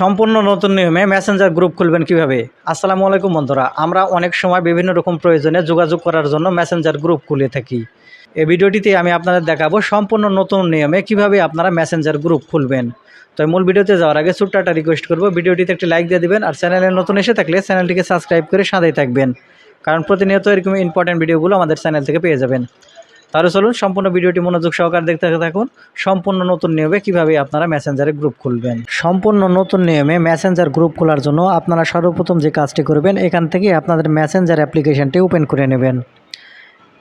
সম্পূর্ণ নতুন নিয়মে মেসেঞ্জার গ্রুপ খুলবেন কীভাবে? আসসালামু আলাইকুম বন্ধুরা, আমরা অনেক সময় বিভিন্ন রকম প্রয়োজনে যোগাযোগ করার জন্য মেসেঞ্জার গ্রুপ খুলে থাকি। এই ভিডিওটিতে আমি আপনাদের দেখাবো সম্পূর্ণ নতুন নিয়মে কীভাবে আপনারা মেসেঞ্জার গ্রুপ খুলবেন। তো মূল ভিডিওতে যাওয়ার আগে ছোট্ট রিকোয়েস্ট করব, ভিডিওটিতে একটি লাইক দিয়ে দিবেন, আর চ্যানেলে নতুন এসে থাকলে চ্যানেলটিকে সাবস্ক্রাইব করে সাথেই থাকবেন। কারণ প্রতিনিয়ত এরকম ইম্পর্টেন্ট ভিডিওগুলো আমাদের চ্যানেল থেকে পেয়ে যাবেন। তাহলে চলুন সম্পূর্ণ ভিডিওটি মনোযোগ সহকারে দেখতে থাকুন। সম্পূর্ণ নতুন নিয়মে কীভাবে আপনারা মেসেঞ্জারে গ্রুপ খুলবেন। সম্পূর্ণ নতুন নিয়মে মেসেঞ্জার গ্রুপ খোলার জন্য আপনারা সর্বপ্রথম যে কাজটি করবেন, এখান থেকে আপনাদের মেসেঞ্জার অ্যাপ্লিকেশনটি ওপেন করে নেবেন।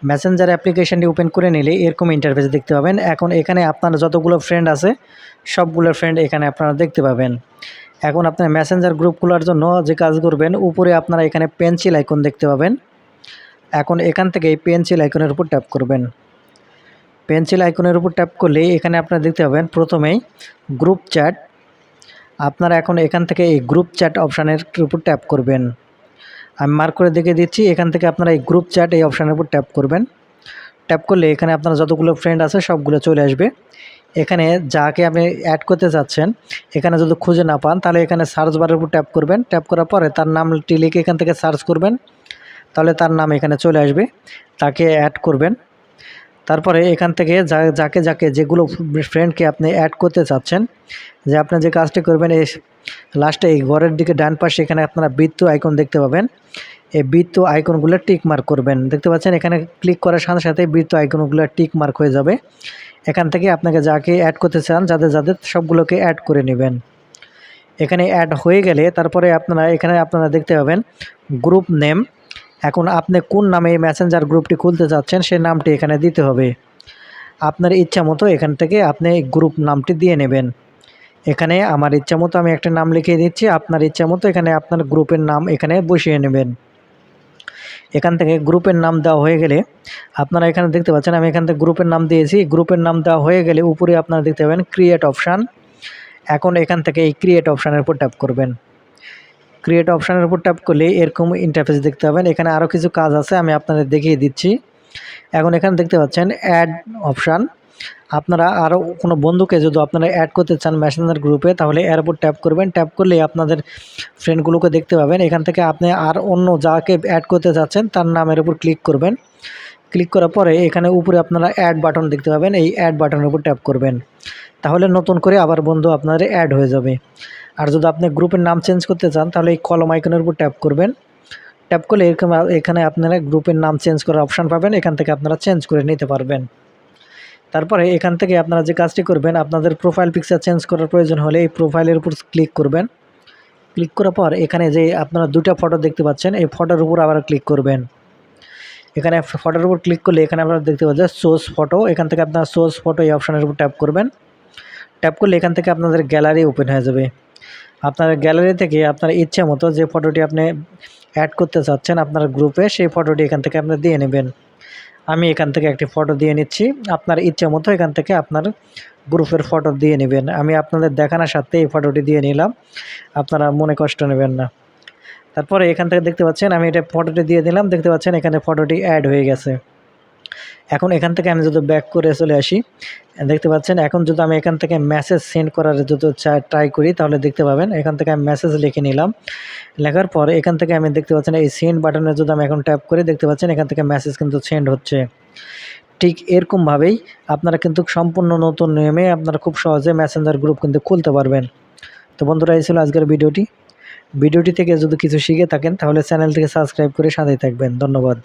মেসেঞ্জার অ্যাপ্লিকেশনটি ওপেন করে নিলে এরকম ইন্টারফেস দেখতে পাবেন। এখন এখানে আপনার যতগুলো ফ্রেন্ড আছে সবগুলো ফ্রেন্ড এখানে আপনারা দেখতে পাবেন। এখন আপনার মেসেঞ্জার গ্রুপ খোলার জন্য যে কাজ করবেন, উপরে আপনারা এখানে পেন্সিল আইকন দেখতে পাবেন। এখন এখান থেকে পেন্সিল আইকনের উপর ট্যাপ করবেন। পেন্সিল আইকনের উপর ট্যাপ করলে এখানে আপনারা দেখতে পাবেন প্রথমেই গ্রুপ চ্যাট। আপনারা এখন এখান থেকে এই গ্রুপ চ্যাট অপশানের উপর ট্যাপ করবেন। আমি মার্ক করে দেখে দিচ্ছি, এখান থেকে আপনারা এই গ্রুপ চ্যাট এই অপশানের উপর ট্যাপ করবেন। ট্যাপ করলে এখানে আপনার যতগুলো ফ্রেন্ড আছে সবগুলো চলে আসবে। এখানে যাকে আপনি অ্যাড করতে চাচ্ছেন, এখানে যদি খুঁজে না পান, তাহলে এখানে সার্চ বারের উপর ট্যাপ করবেন। ট্যাপ করার পরে তার নামটি লিখে এখান থেকে সার্চ করবেন। তাহলে তার নাম এখানে চলে আসবে। তাকে অ্যাড করবেন। তারপরে এখান থেকে যা, যাকে যাকে যেগুলো ফ্রেন্ডকে আপনি অ্যাড করতে চাচ্ছেন, যে আপনি যে কাজটি করবেন এই লাস্টে এই ঘরের দিকে ডান পাশে এখানে আপনারা বৃত্ত আইকন দেখতে পাবেন। এই বৃত্ত আইকনগুলো টিক মার্ক করবেন। দেখতে পাচ্ছেন, এখানে ক্লিক করার সাথে সাথে বৃত্ত আইকনগুলো টিক মার্ক হয়ে যাবে। এখান থেকে আপনাকে যাকে অ্যাড করতে চান, যাদের যাদের সবগুলোকে অ্যাড করে নেবেন। এখানে অ্যাড হয়ে গেলে তারপরে আপনারা, এখানে আপনারা দেখতে পাবেন গ্রুপ নেম এখন আপনি কোন নামে এই মেসেঞ্জার গ্রুপটি খুলতে চাচ্ছেন, সেই নামটি এখানে দিতে হবে। আপনার ইচ্ছা মতো এখান থেকে আপনি গ্রুপ নামটি দিয়ে নেবেন। এখানে আমার ইচ্ছা মতো আমি একটা নাম লিখিয়ে দিচ্ছি, আপনার ইচ্ছা মতো এখানে আপনার গ্রুপের নাম এখানে বসিয়ে নেবেন। এখান থেকে গ্রুপের নাম দেওয়া হয়ে গেলে আপনারা এখানে দেখতে পাচ্ছেন, আমি এখান থেকে গ্রুপের নাম দিয়েছি। গ্রুপের নাম দেওয়া হয়ে গেলে উপরে আপনারা দেখতে পাবেন ক্রিয়েট অপশান এখন এখান থেকে এই ক্রিয়েট অপশানের উপর ট্যাপ করবেন। ক্রিয়েট অপশানের উপর ট্যাপ করলে এরকম ইন্টারফেস দেখতে পাবেন। এখানে আরও কিছু কাজ আছে, আমি আপনাদের দেখিয়ে দিচ্ছি। এখন এখানে দেখতে পাচ্ছেন অ্যাড অপশান আপনারা আরও কোনো বন্ধুকে যদি আপনারা অ্যাড করতে চান মেসেঞ্জার গ্রুপে তাহলে এর উপর ট্যাপ করবেন। ট্যাপ করলে আপনাদের ফ্রেন্ডগুলোকে দেখতে পাবেন। এখান থেকে আপনি আর অন্য যাকে অ্যাড করতে চাচ্ছেন, তার নামের উপর ক্লিক করবেন। ক্লিক করার পরে এখানে উপরে আপনারা অ্যাড বাটন দেখতে পাবেন। এই অ্যাড বাটনের উপর ট্যাপ করবেন। তাহলে নতুন করে আবার বন্ধু আপনাদের অ্যাড হয়ে যাবে। আর যদি আপনি গ্রুপের নাম চেঞ্জ করতে চান, তাহলে এই কলম আইকনের উপর ট্যাপ করবেন। ট্যাপ করলে এরকম, এখানে আপনারা গ্রুপের নাম চেঞ্জ করার অপশান পাবেন, এখান থেকে আপনারা চেঞ্জ করে নিতে পারবেন। তারপরে এখান থেকে আপনারা যে কাজটি করবেন, আপনাদের প্রোফাইল পিকচার চেঞ্জ করার প্রয়োজন হলে এই প্রোফাইলের উপর ক্লিক করবেন। ক্লিক করার পর এখানে যে আপনারা দুটা ফটো দেখতে পাচ্ছেন, এই ফটোর উপর আবার ক্লিক করবেন। এখানে ফটোর উপর ক্লিক করলে এখানে আপনারা দেখতে পাচ্ছেন সোর্স ফটো এখান থেকে আপনারা সোর্স ফটো এই অপশানের উপর ট্যাপ করবেন। ট্যাপ করলে এখান থেকে আপনাদের গ্যালারি ওপেন হয়ে যাবে। আপনার গ্যালারি থেকে আপনার ইচ্ছে মতো যে ফটোটি আপনি অ্যাড করতে চাচ্ছেন আপনার গ্রুপে সেই ফটোটি এখান থেকে আপনি দিয়ে নেবেন। আমি এখান থেকে একটি ফটো দিয়ে নিচ্ছি। আপনার ইচ্ছে মতো এখান থেকে আপনার গ্রুপের ফটো দিয়ে নেবেন। আমি আপনাদের দেখানোর সাথে এই ফটোটি দিয়ে নিলাম। আপনারা মনে কষ্ট নেবেন না। তারপরে এখান থেকে দেখতে পাচ্ছেন, আমি এটা ফটোটি দিয়ে দিলাম। দেখতে পাচ্ছেন, এখানে ফটোটি অ্যাড হয়ে গেছে। এখন এখান থেকে আমি যদি ব্যাক করে চলে আসি, দেখতে পাচ্ছেন, এখন যদি আমি এখান থেকে মেসেজ সেন্ড করার যদি ট্রাই করি, তাহলে দেখতে পাবেন, এখান থেকে আমি মেসেজ লিখে নিলাম। লেখার পর এখান থেকে আমি দেখতে পাচ্ছেন, এই সেন্ড বাটনে যদি আমি এখন ট্যাপ করি, দেখতে পাচ্ছেন, এখান থেকে মেসেজ কিন্তু সেন্ড হচ্ছে। ঠিক এরকমভাবেই আপনারা কিন্তু সম্পূর্ণ নতুন নিয়মে আপনারা খুব সহজে মেসেঞ্জার গ্রুপ কিন্তু খুলতে পারবেন। তো বন্ধুরা, এই ছিল আজকের ভিডিওটি। ভিডিওটি থেকে যদি কিছু শিখে থাকেন, তাহলে চ্যানেলটিকে সাবস্ক্রাইব করে সাথেই থাকবেন। ধন্যবাদ।